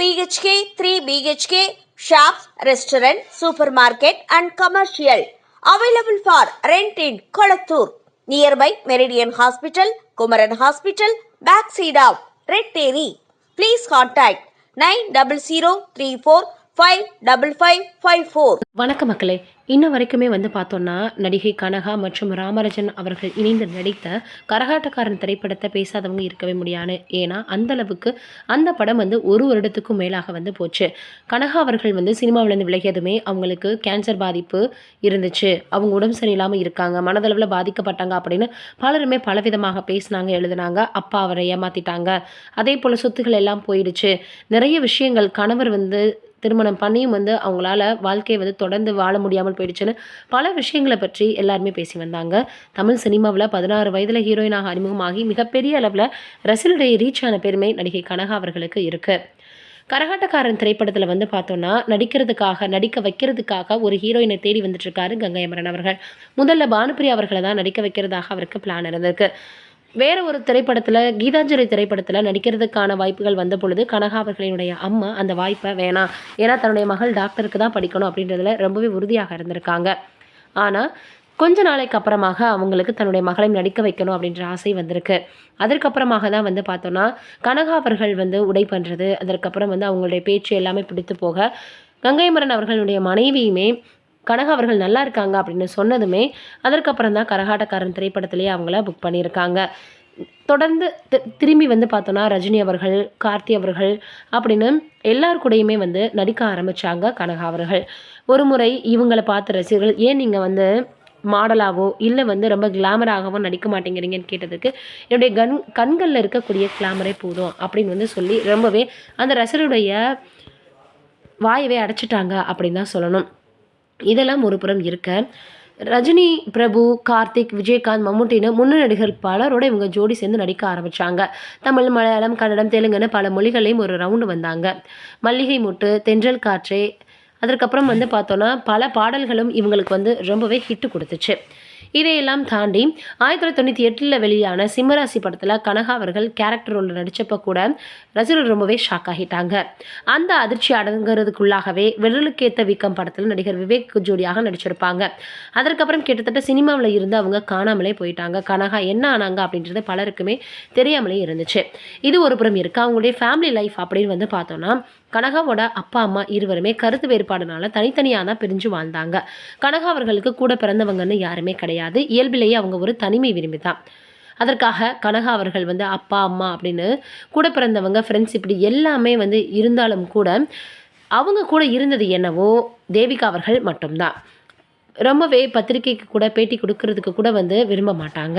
BHK, 3 BHK, shops, restaurant, supermarket and commercial. Available for rent in Kolattur. Nearby Meridian Hospital, Kumaran Hospital, backside of Red Terry. Please contact 90034555554. வணக்கம் மக்களே இன்ன வரைக்குமே வந்து பார்த்தோன்னா நடிகை கனகா மற்றும் ராமராஜன் அவர்கள் இணைந்து நடித்த கரகாட்டக்காரன் திரைப்படத்தை பேசாதவங்க இருக்கவே முடியாது. ஏன்னா அந்த அளவுக்கு அந்த படம் வந்து ஒரு வருடத்துக்கும் மேலாக வந்து போச்சு. கனகா அவர்கள் வந்து சினிமாவிலேருந்து விலகியதுமே அவங்களுக்கு கேன்சர் பாதிப்பு இருந்துச்சு. அவங்க உடம்பு சரியில்லாமல் இருக்காங்க மனதளவில் பாதிக்கப்பட்டாங்க அப்படின்னு பலருமே பலவிதமாக பேசினாங்க எழுதுனாங்க அப்பா அவரை ஏமாத்திட்டாங்க. அதே போல் சொத்துக்கள் எல்லாம் போயிடுச்சு. நிறைய விஷயங்கள் கணவர் வந்து திருமணம் பண்ணியும் வந்து அவங்களால வாழ்க்கையை வந்து தொடர்ந்து வாழ முடியாமல் போயிடுச்சுன்னு பல விஷயங்களை பற்றி எல்லாருமே பேசி வந்தாங்க. தமிழ் சினிமாவில் பதினாறு வயதில் ஹீரோயினாக அறிமுகமாகி மிகப்பெரிய அளவில் ரசிகர்களிடையே ரீச் ஆன பெருமை நடிகை கனகா அவர்களுக்கு இருக்குது கரகாட்டக்காரன் திரைப்படத்தில் வந்து பார்த்தோன்னா நடிக்கிறதுக்காக நடிக்க வைக்கிறதுக்காக ஒரு ஹீரோயினை தேடி வந்துட்டு இருக்காரு கங்கை அமரன் அவர்கள். முதல்ல பானுப்பிரியா அவர்களை தான் நடிக்க வைக்கிறதாக அவருக்கு பிளான் இருந்திருக்கு. வேற ஒரு திரைப்படத்தில் கீதாஞ்சலி திரைப்படத்தில் நடிக்கிறதுக்கான வாய்ப்புகள் வந்த பொழுது கனகா அவர்களினுடைய அம்மா அந்த வாய்ப்பை வேணாம். ஏன்னா தன்னுடைய மகள் டாக்டருக்கு தான் படிக்கணும் அப்படின்றதுல ரொம்பவே உறுதியாக இருந்திருக்காங்க. ஆனால் கொஞ்ச நாளைக்கு அப்புறமாக அவங்களுக்கு தன்னுடைய மகளையும் நடிக்க வைக்கணும் அப்படின்ற ஆசை வந்திருக்கு. அதற்கப்புறமாக தான் வந்து பார்த்தோன்னா கனகா அவர்கள் வந்து உடை பண்ணுறது அதற்கப்புறம் வந்து அவங்களுடைய பேச்சு எல்லாமே பிடித்து போக கங்கைமரன் அவர்களுடைய மனைவியுமே கனகா அவர்கள் நல்லா இருக்காங்க அப்படின்னு சொன்னதுமே அதற்கப்புறம் தான் கரகாட்டக்காரன் திரைப்படத்திலேயே அவங்கள புக் பண்ணியிருக்காங்க. தொடர்ந்து தி- திரும்பி வந்து பார்த்தோன்னா ரஜினி அவர்கள் கார்த்தி அவர்கள் அப்படின்னு எல்லார் கூடயுமே வந்து நடிக்க ஆரம்பிச்சாங்க கனகா அவர்கள். ஒரு முறை இவங்களை பார்த்த ரசிகர்கள் ஏன் நீங்கள் வந்து மாடலாகவோ இல்லை வந்து ரொம்ப கிளாமராகவோ நடிக்க மாட்டேங்கிறீங்கன்னு கேட்டதுக்கு என்னுடைய கண் கண்களில் இருக்கக்கூடிய கிளாமரே போதும் அப்படின்னு வந்து சொல்லி ரொம்பவே அந்த ரசிகருடைய வாயவே அடைச்சிட்டாங்க அப்படின்னு தான் சொல்லணும். இதெல்லாம் ஒரு புறம் இருக்க. ரஜினி பிரபு கார்த்திக் விஜயகாந்த் மம்முட்டின்னு முன்னணி நடிகர் பலரோட இவங்க ஜோடி சேர்ந்து நடிக்க ஆரம்பித்தாங்க தமிழ் மலையாளம் கன்னடம் தெலுங்குன்னு பல மொழிகளையும் ஒரு ரவுண்டு வந்தாங்க. மல்லிகை முட்டு தென்றல் காற்றே அதற்கப்புறம் வந்து பார்த்தோன்னா பல பாடல்களும் இவங்களுக்கு வந்து ரொம்பவே ஹிட்டு கொடுத்துச்சு. இதையெல்லாம் தாண்டி ஆயிரத்தி தொள்ளாயிரத்தி தொண்ணூற்றி எட்டில் வெளியான சிம்மராசி படத்தில் கனகா அவர்கள் கேரக்டர் ரோலில் நடித்தப்போ கூட ரசிகர்கள் ரொம்பவே ஷாக் ஆகிட்டாங்க. அந்த அதிர்ச்சி அடங்குறதுக்குள்ளாகவே விரலுக்கேத்த வீக்கம் படத்தில் நடிகர் விவேக் ஜோடியாக நடிச்சிருப்பாங்க. அதற்கப்புறம் கிட்டத்தட்ட சினிமாவில் இருந்து அவங்க காணாமலே போயிட்டாங்க. கனகா என்ன ஆனாங்க அப்படின்றது பலருக்குமே தெரியாமலே இருந்துச்சு. இது ஒரு புறம் இருக்குது அவங்களுடைய ஃபேமிலி லைஃப் அப்படின்னு வந்து பார்த்தோன்னா கனகாவோட அப்பா அம்மா இருவருமே கருத்து வேறுபாடுனால தனித்தனியாக தான் பிரிஞ்சு வாழ்ந்தாங்க. கனகா அவர்களுக்கு கூட பிறந்தவங்கன்னு யாருமே கிடையாது. இயல்பிலேயே அவங்க ஒரு தனிமை விரும்பி தான் அதற்காக கனகா அவர்கள் வந்து அப்பா அம்மா அப்படின்னு கூட பிறந்தவங்க ஃப்ரெண்ட்ஸ் இப்படி எல்லாமே வந்து இருந்தாலும் கூட அவங்க கூட இருந்தது என்னவோ தேவிகா அவர்கள் மட்டும்தான். ரொம்பவே பத்திரிக்கைக்கு கூட பேட்டி கொடுக்கறதுக்கு கூட வந்து விரும்ப மாட்டாங்க.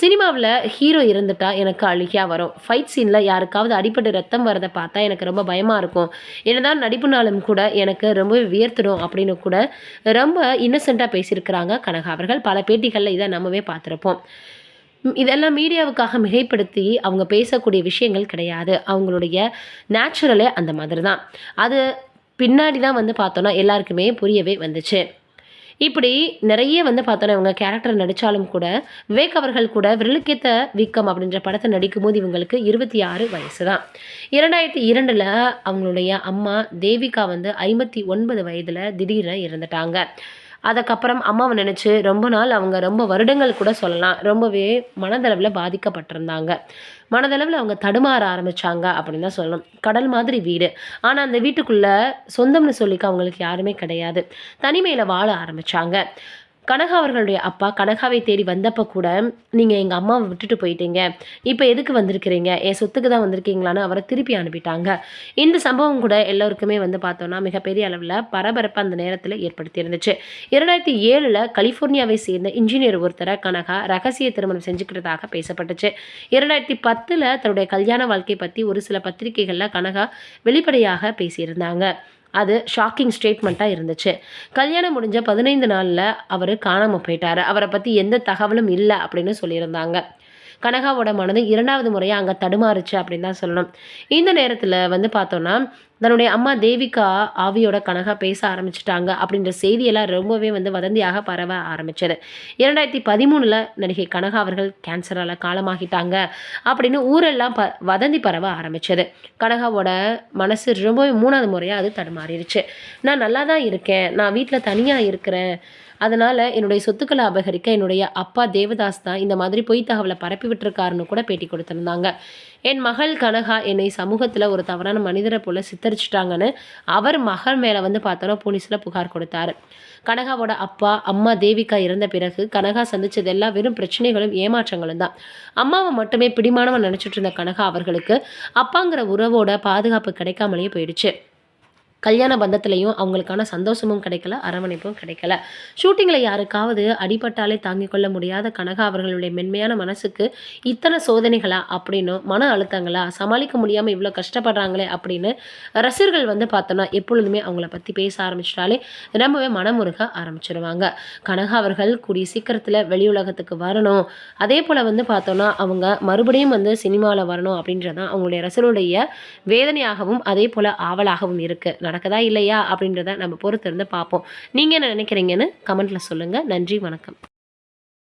சினிமாவில் ஹீரோ இருந்துட்டா எனக்கு அழுகியாக வரும். ஃபைட் சீனில் யாருக்காவது அடிப்பட்டு ரத்தம் வரதை பார்த்தா எனக்கு ரொம்ப பயமாக இருக்கும். என்னதான் நடிப்புனாலும் கூட எனக்கு ரொம்பவே வியர்த்துடும் அப்படின்னு கூட ரொம்ப இன்னசென்ட்டாக பேசியிருக்கிறாங்க கனகா அவர்கள். பல பேட்டிகளில் இதை நம்மவே பார்த்துருப்போம். இதெல்லாம் மீடியாவுக்காக மிகைப்படுத்தி அவங்க பேசக்கூடிய விஷயங்கள் கிடையாது. அவங்களுடைய நேச்சுரலே அந்த மாதிரி தான் அது பின்னாடி தான் வந்து பார்த்தோன்னா எல்லாருக்குமே புரியவே வந்துச்சு. இப்படி நிறைய வந்து பார்த்தோன்னா இவங்க கேரக்டர் நடித்தாலும் கூட விவேக் அவர்கள் கூட விரலுக்கேத்த வீக்கம் அப்படின்ற படத்தை நடிக்கும்போது இவங்களுக்கு இருபத்தி ஆறு வயசு தான் இரண்டாயிரத்தி இரண்டில் அவங்களுடைய அம்மா தேவிகா வந்து ஐம்பத்தி ஒன்பது வயதில் திடீர்னு இறந்துட்டாங்க. அதுக்கப்புறம் அம்மாவை நினச்சி ரொம்ப நாள் அவங்க ரொம்ப வருடங்கள் கூட சொல்லலாம். ரொம்பவே மனதளவில் பாதிக்கப்பட்டிருந்தாங்க. மனதளவில் அவங்க தடுமாற ஆரம்பித்தாங்க அப்படின்னு தான் சொல்லணும். கடல் மாதிரி வீடு. ஆனால் அந்த வீட்டுக்குள்ளே சொந்தம்னு சொல்லிக்க அவங்களுக்கு யாருமே கிடையாது. தனிமையில் வாழ ஆரம்பித்தாங்க கனகா அவர்களுடைய அப்பா கனகாவை தேடி வந்தப்போ கூட நீங்கள் எங்கள் அம்மாவை விட்டுட்டு போயிட்டீங்க. இப்போ எதுக்கு வந்திருக்கிறீங்க? என் சொத்துக்கு தான் வந்திருக்கீங்களான்னு அவரை திருப்பி அனுப்பிட்டாங்க. இந்த சம்பவம் கூட எல்லோருக்குமே வந்து பார்த்தோன்னா மிகப்பெரிய அளவில் பரபரப்பு அந்த நேரத்தில் ஏற்படுத்தி இருந்துச்சு இரண்டாயிரத்தி ஏழில் கலிஃபோர்னியாவை சேர்ந்த இன்ஜினியர் ஒருத்தரை கனகா ரகசிய திருமணம் செஞ்சுக்கிறதாக பேசப்பட்டுச்சு. இரண்டாயிரத்தி பத்தில் தன்னுடைய கல்யாண வாழ்க்கை பற்றி ஒரு சில பத்திரிகைகளில் கனகா வெளிப்படையாக பேசியிருந்தாங்க. அது ஷாக்கிங் ஸ்டேட்மெண்ட்டாக இருந்துச்சு. கல்யாணம் முடிஞ்ச பதினைந்து நாளில் அவர் காணாமல் போயிட்டார். அவரை பற்றி எந்த தகவலும் இல்லை அப்படின்னு சொல்லியிருந்தாங்க. கனகாவோட மனது இரண்டாவது முறையாக அங்கே தடுமாறுச்சு அப்படின்னு தான் சொல்லணும். இந்த நேரத்தில் வந்து பார்த்தோன்னா தன்னுடைய அம்மா தேவிகா ஆவியோட கனகா பேச ஆரம்பிச்சிட்டாங்க அப்படின்ற செய்தியெல்லாம் ரொம்பவே வந்து வதந்தியாக பரவ ஆரம்பிச்சது. இரண்டாயிரத்தி பதிமூணில் நடிகை கனகா அவர்கள் கேன்சரால் காலமாகிட்டாங்க அப்படின்னு ஊரெல்லாம் ப வதந்தி பரவ ஆரம்பிச்சது. கனகாவோட மனசு ரொம்பவே மூணாவது முறையாக அது தடுமாறிடுச்சு. நான் நல்லா தான் இருக்கேன் நான் வீட்டில் தனியாக இருக்கிறேன் அதனால் என்னுடைய சொத்துக்களை அபகரிக்க என்னுடைய அப்பா தேவதாஸ் தான் இந்த மாதிரி பொய் தகவலை பரப்பி விட்டுருக்காருன்னு கூட பேட்டி கொடுத்துருந்தாங்க. என் மகள் கனகா என்னை சமூகத்தில் ஒரு தவறான மனிதரை போல் சித்தரிச்சிட்டாங்கன்னு அவர் மகள் மேலே வந்து பார்த்தோன்னா போலீஸில் புகார் கொடுத்தாரு. கனகாவோட அப்பா அம்மா தேவிகா இறந்த பிறகு கனகா சந்திச்சது எல்லாம் வெறும் பிரச்சனைகளும் ஏமாற்றங்களும் தான். அம்மாவை மட்டுமே பிடிமானவன் நினச்சிட்டு இருந்த கனகா அவர்களுக்கு அப்பாங்கிற உறவோட பாதுகாப்பு கிடைக்காமலேயே போயிடுச்சு. கல்யாண பந்தத்திலையும் அவங்களுக்கான சந்தோஷமும் கிடைக்கல அரவணைப்பும் கிடைக்கல. ஷூட்டிங்கில் யாருக்காவது அடிபட்டாலே தாங்கிக் கொள்ள முடியாத கனகா அவர்களுடைய மென்மையான மனசுக்கு இத்தனை சோதனைகளா? அப்படின்னும் மன அழுத்தங்களா? சமாளிக்க முடியாமல் இவ்வளோ கஷ்டப்படுறாங்களே அப்படின்னு ரசிகர்கள் வந்து பார்த்தோன்னா எப்பொழுதுமே அவங்கள பற்றி பேச ஆரம்பிச்சிட்டாலே ரொம்பவே மனமுருக ஆரம்பிச்சிருவாங்க. கனகா அவர்கள் கூடிய சீக்கிரத்தில் வெளியுலகத்துக்கு வரணும். அதே போல் வந்து பார்த்தோன்னா அவங்க மறுபடியும் வந்து சினிமாவில் வரணும் அப்படின்றதான் அவங்களுடைய ரசிகருடைய வேதனையாகவும் அதே போல் ஆவலாகவும் இருக்குது நடக்குதா இல்லையா அப்படின்றத நம்ம பொறுத்திருந்து பார்ப்போம். நீங்கள் என்ன நினைக்கிறீங்கன்னு கமெண்ட்டில் சொல்லுங்கள் நன்றி வணக்கம்.